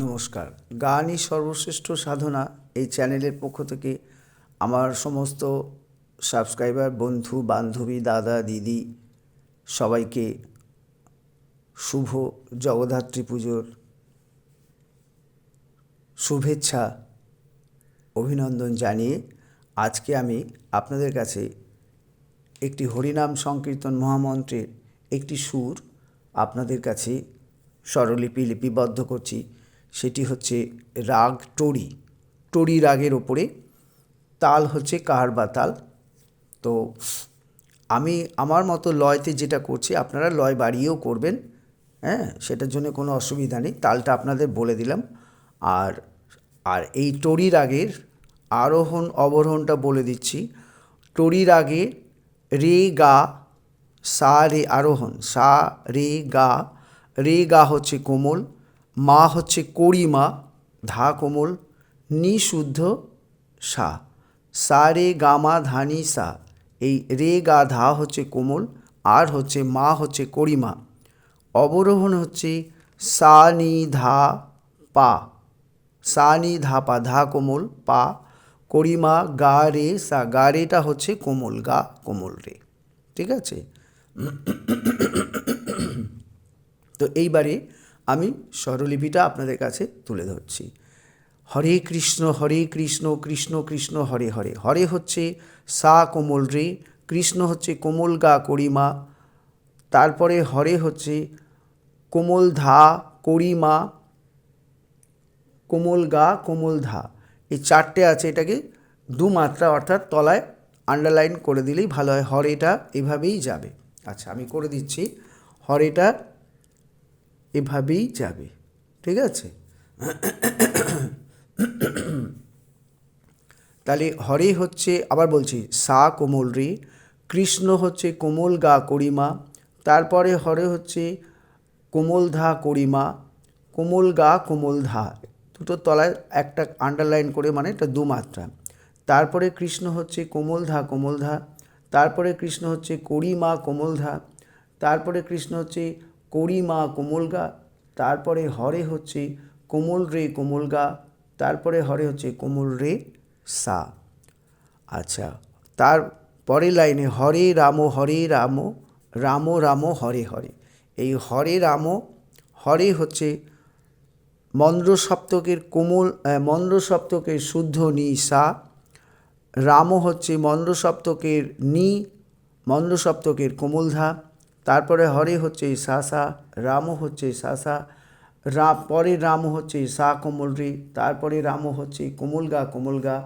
নমস্কার। গানই সর্বশ্রেষ্ঠ সাধনা এই চ্যানেলের পক্ষ থেকে আমার সমস্ত সাবস্ক্রাইবার, বন্ধু, বান্ধবী, দাদা, দিদি সবাইকে শুভ জগদ্ধাত্রী পুজোর শুভেচ্ছা, অভিনন্দন জানিয়ে আজকে আমি আপনাদের কাছে একটি হরিনাম সংকীর্তন মহামন্ত্রের একটি সুর আপনাদের কাছে স্বরলিপি লিপিবদ্ধ করছি। সেটি হচ্ছে রাগ টরি। টরি রাগের ওপরে তাল হচ্ছে কাহারবা তাল। তো আমি আমার মতো লয়তে যেটা করছি, আপনারা লয় বাড়িয়েও করবেন হ্যাঁ? সেটার জন্য কোনো অসুবিধা নেই, তালটা আপনাদের বলে দিলাম। আর আর এই টরি রাগের আরোহণ অবরোহণটা বলে দিচ্ছি। টরি রাগে রে গা, সা রে আরোহণ, সা রে গা রে গা হচ্ছে কোমল মা হচ্ছে কড়িমা ধা কোমল নি শুদ্ধ সা। সা রে গামা ধানি সা। এই রে গা ধা হচ্ছে কোমল, আর হচ্ছে মা হচ্ছে কড়িমা অবরোহণ হচ্ছে সা নি ধা পা। সা নি ধা পা, ধা কোমল, পা। কড়িমা গা রে সা, গা রেটা হচ্ছে কোমল, গা কোমল রে। ঠিক আছে? তো এইবারে আমি স্বরলিপিটা আপনাদের কাছে তুলে ধরছি। হরে কৃষ্ণ হরে কৃষ্ণ কৃষ্ণ কৃষ্ণ, হরে হরে। হরে হচ্ছে সা কোমল রে, কৃষ্ণ হচ্ছে কোমল গা করিমা তারপরে হরে হচ্ছে কোমল ধা করিমা কোমল গা, কোমল ধা। এই চারটে আছে এটাকে দু মাত্রা অর্থাৎ তলায় আন্ডারলাইন করে দিলেই ভালো হয়। হরেটা এভাবেই যাবে। আচ্ছা আমি করে দিচ্ছি। হরেটা এভাবেই যাবে। ঠিক আছে? তাহলে হরে হচ্ছে, আবার বলছি, সা কোমল রে, কৃষ্ণ হচ্ছে কোমল গা করিমা, তারপরে হরে হচ্ছে কোমল ধা করিমা, কোমল গা, কোমল ধা, দুটো তলায় একটা আন্ডারলাইন করে মানে এটা দুমাত্রা তারপরে কৃষ্ণ হচ্ছে কোমল ধা কোমল ধা, তারপরে কৃষ্ণ হচ্ছে করিমা, কোমল ধা, তারপরে কৃষ্ণ হচ্ছে করিমা কোমল গা, তারপরে হরে হচ্ছে কোমল রে কোমল গা, তারপরে হরে হচ্ছে কোমল রে সা। আচ্ছা তার পরের লাইনে হরে রাম হরে রাম রাম রাম, হরে হরে। এই হরে, রাম, হরে হচ্ছে মন্দ্র সপ্তকের কোমল মন্দ্র সপ্তকের শুদ্ধ নি সা, রাম হচ্ছে মন্দ্র সপ্তকের নি মন্দ্র সপ্তকের কোমলধা তারপরে হরে হচ্ছে সা সা রাম হচ্ছে সা সা রা, পরে রাম হচ্ছে সা কোমল রে তারপরে রাম হচ্ছে কোমল গা কোমল গা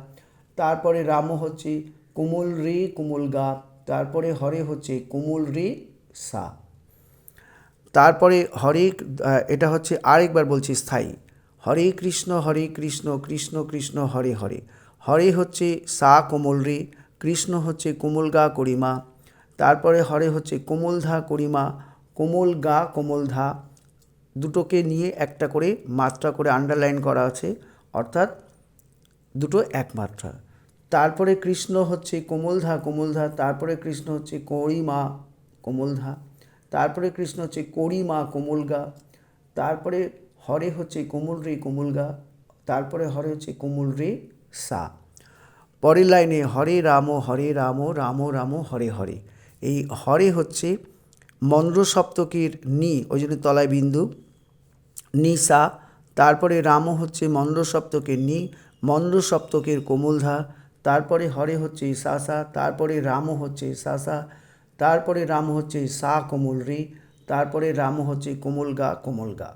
তারপরে রাম হচ্ছে কোমল রে কোমল গা তারপরে হরে হচ্ছে কোমল রে সা। তারপরে হরে এটা হচ্ছে আরেকবার বলছি স্থায়ী। হরে কৃষ্ণ হরে কৃষ্ণ কৃষ্ণ কৃষ্ণ, হরে হরে। হরে হচ্ছে সা কোমল রে কৃষ্ণ হচ্ছে কোমল গা করিমা তারপরে হরে হচ্ছে কোমল ধা করিমা, কোমল গা, কোমল ধা, দুটোকে নিয়ে একটা করে মাত্রা করে আন্ডারলাইন করা আছে, অর্থাৎ দুটো এক মাত্রা তারপরে কৃষ্ণ হচ্ছে কোমলধা কোমলধা তারপরে কৃষ্ণ হচ্ছে করিমা কোমলধা তারপরে কৃষ্ণ হচ্ছে করিমা কোমলগা তারপরে হরে হচ্ছে কোমল রে কোমলগা তারপরে হরে হচ্ছে কোমল রে, সা। পরের লাইনে হরে রাম হরে রাম রাম রাম, হরে হরে। এই হরে হচ্ছে মন্দ্র সপ্তকের নি, ওই জন্য তলায় বিন্দু নি সা তারপরে রাম হচ্ছে মন্দ্র সপ্তকের নি মন্দ্র সপ্তকের কোমলধা, তারপরে হরে হচ্ছে সা সা তারপরে রাম হচ্ছে সা সা তারপরে রাম হচ্ছে সা কোমল রে, তারপরে রাম হচ্ছে কোমল গা কোমল গা।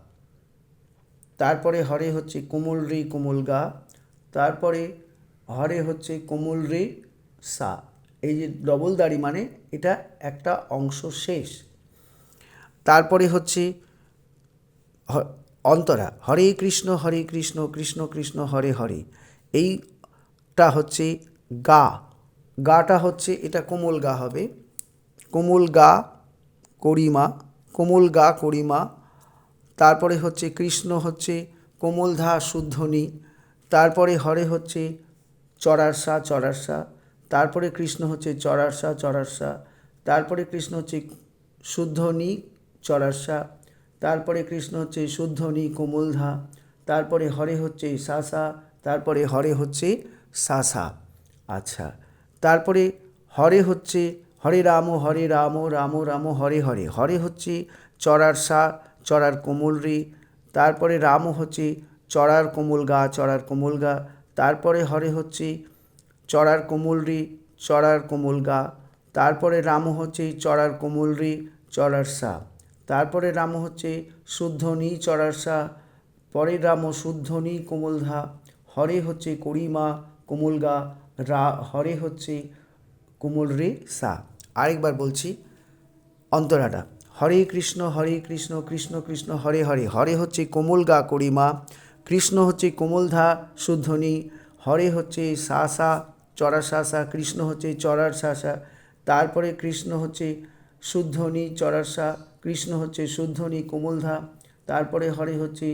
তারপরে হরে হচ্ছে কোমল রে, কোমল গা, তারপরে হরে হচ্ছে কোমল রে, সা। এই যে ডবল দাড়ি মানে এটা একটা অংশ শেষ। তারপরে হচ্ছে অন্তরা, হরে কৃষ্ণ হরে কৃষ্ণ কৃষ্ণ কৃষ্ণ, হরে হরে। এইটা হচ্ছে গা। গাটা হচ্ছে, এটা কোমল গা হবে। কোমল গা করিমা, কোমল গা করিমা। তারপরে হচ্ছে কৃষ্ণ হচ্ছে কোমল ধা শুদ্ধনি। তারপরে হরে হচ্ছে চড়ারসা চড়ারসা তারপরে কৃষ্ণ হচ্ছে চড়ারসা চরারসা। তারপরে কৃষ্ণ হচ্ছে শুদ্ধ নি চড়ারসা তারপরে কৃষ্ণ হচ্ছে শুদ্ধ নি কোমলধা। তারপরে হরে হচ্ছে সা সা তারপরে হরে হচ্ছে সা সা আচ্ছা তারপরে হরে হচ্ছে হরে রাম হরে রাম রাম রাম, হরে হরে। হরে হচ্ছে চড়ার সা চড়ার কোমল রে তারপরে রাম হচ্ছে চড়ার কোমল গা চড়ার কোমল গা তারপরে হরে হচ্ছে চড়ার কোমল রে, চড়ার কোমল গা। তারপরে রাম হচ্ছে চড়ার কোমল রে, চড়ার সা। তারপরে রাম হচ্ছে শুদ্ধ নি, চড়ার সা। পরে রাম শুদ্ধ নি, কোমল ধা। হরে হচ্ছে করিমা কোমল গা। রা, হরে হচ্ছে কোমল রে, সা। আরেকবার বলছি, অন্তরাটা। হরে কৃষ্ণ হরে কৃষ্ণ কৃষ্ণ কৃষ্ণ, হরে হরে। হরে হচ্ছে কোমল গা করিমা কৃষ্ণ হচ্ছে কোমল ধা শুদ্ধনি হরে হচ্ছে সা সা। চড়া সা সা কৃষ্ণ হচ্ছে চড়ার সা সা তারপরে কৃষ্ণ হচ্ছে শুদ্ধনি, চড়ার সা, কৃষ্ণ হচ্ছে শুদ্ধনি কোমল ধা তারপরে হরে হচ্ছে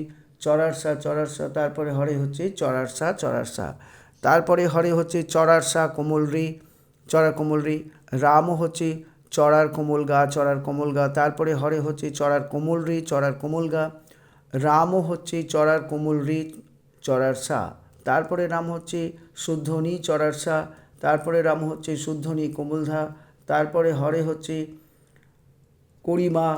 চড়ার সা চড়ার সা, তারপরে হরে হচ্ছে চড়ার সা চড়ার সা। তারপরে হরে হচ্ছে চড়ার সা, কোমল রে, চড়ার কোমল রে। রামও হচ্ছে চড়ার কোমল গা, চড়ার কোমল গা। তারপরে হরে হচ্ছে চড়ার কোমল রে, চড়ার কোমল গা। রামও হচ্ছে চড়ার কোমল রে, চড়ার সা। তারপরে নাম হচ্ছে শুদ্ধনি চড়ার সা তারপরে নাম হচ্ছে শুদ্ধনি কোমল ধা তারপরে হরে হচ্ছে করিমা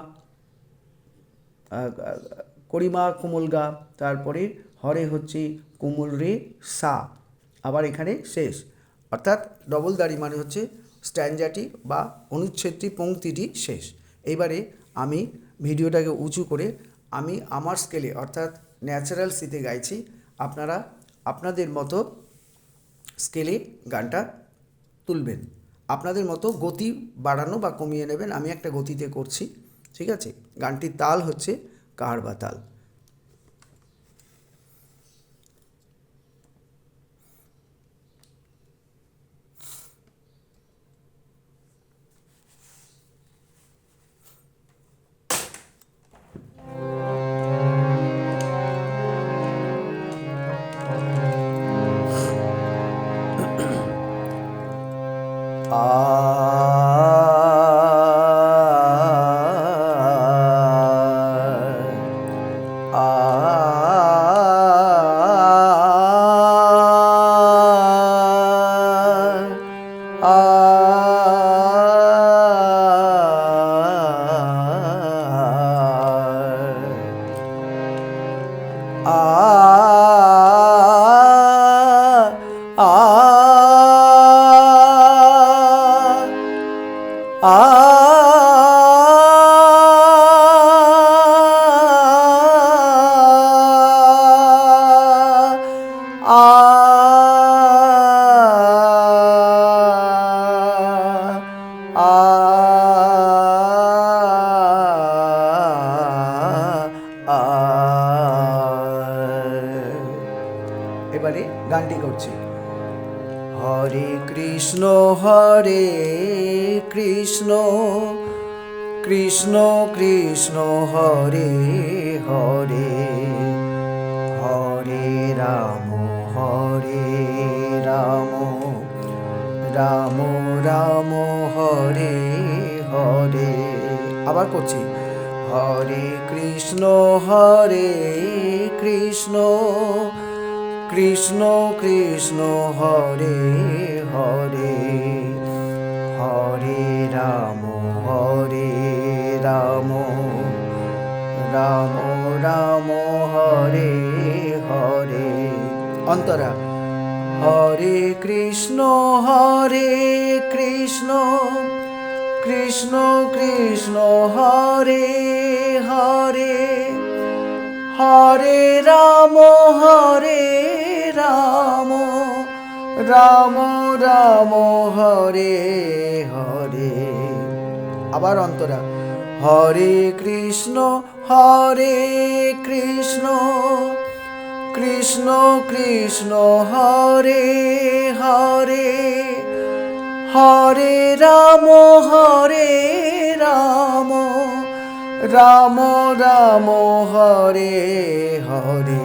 করিমা কোমল গা তারপরে হরে হচ্ছে কোমল রে সা। আবার এখানে শেষ। অর্থাৎ ডবল দাড়ি মানে হচ্ছে স্ট্যান্ডাটি বা অনুচ্ছেদটি, পংক্তিটি শেষ। এবারে আমি ভিডিওটাকে উঁচু করে আমি আমার স্কেলে অর্থাৎ ন্যাচারাল সিতে গাইছি। আপনারা আপনাদের মতো স্কেলে গানটা তুলবেন। আপনাদের মতো গতি বাড়ানো বা কমিয়ে নেবেন। আমি একটা গতিতে করছি, ঠিক আছে? গানটির তাল হচ্ছে কাহার বা তাল। 아, 아, 아, 아, 아, হরে কৃষ্ণ হরে কৃষ্ণ কৃষ্ণ কৃষ্ণ, হরে হরে হরে রাম হরে রাম রাম রাম, হরে হরে, আবার করছি। হরে কৃষ্ণ হরে কৃষ্ণ কৃষ্ণ কৃষ্ণ, হরে হরে হরে রাম হরে রাম রাম রাম, হরে হরে, অন্তরা। হরে কৃষ্ণ হরে কৃষ্ণ কৃষ্ণ কৃষ্ণ, হরে হরে হরে রাম, হরে রাম রাম রাম, হরে হরে। আবার অন্তরা, হরে কৃষ্ণ হরে কৃষ্ণ কৃষ্ণ কৃষ্ণ, হরে হরে হরে রাম হরে রাম রাম রাম, হরে হরে।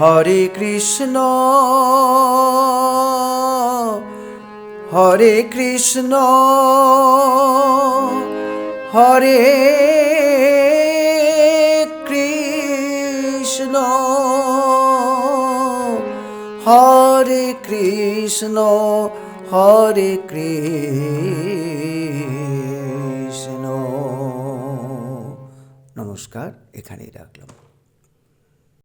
হরে কৃষ্ণ হরে কৃষ্ণ হরে কৃষ্ণ হরে কৃষ্ণ হরে কৃষ্ণ। নমস্কার এখানেই রাখলাম।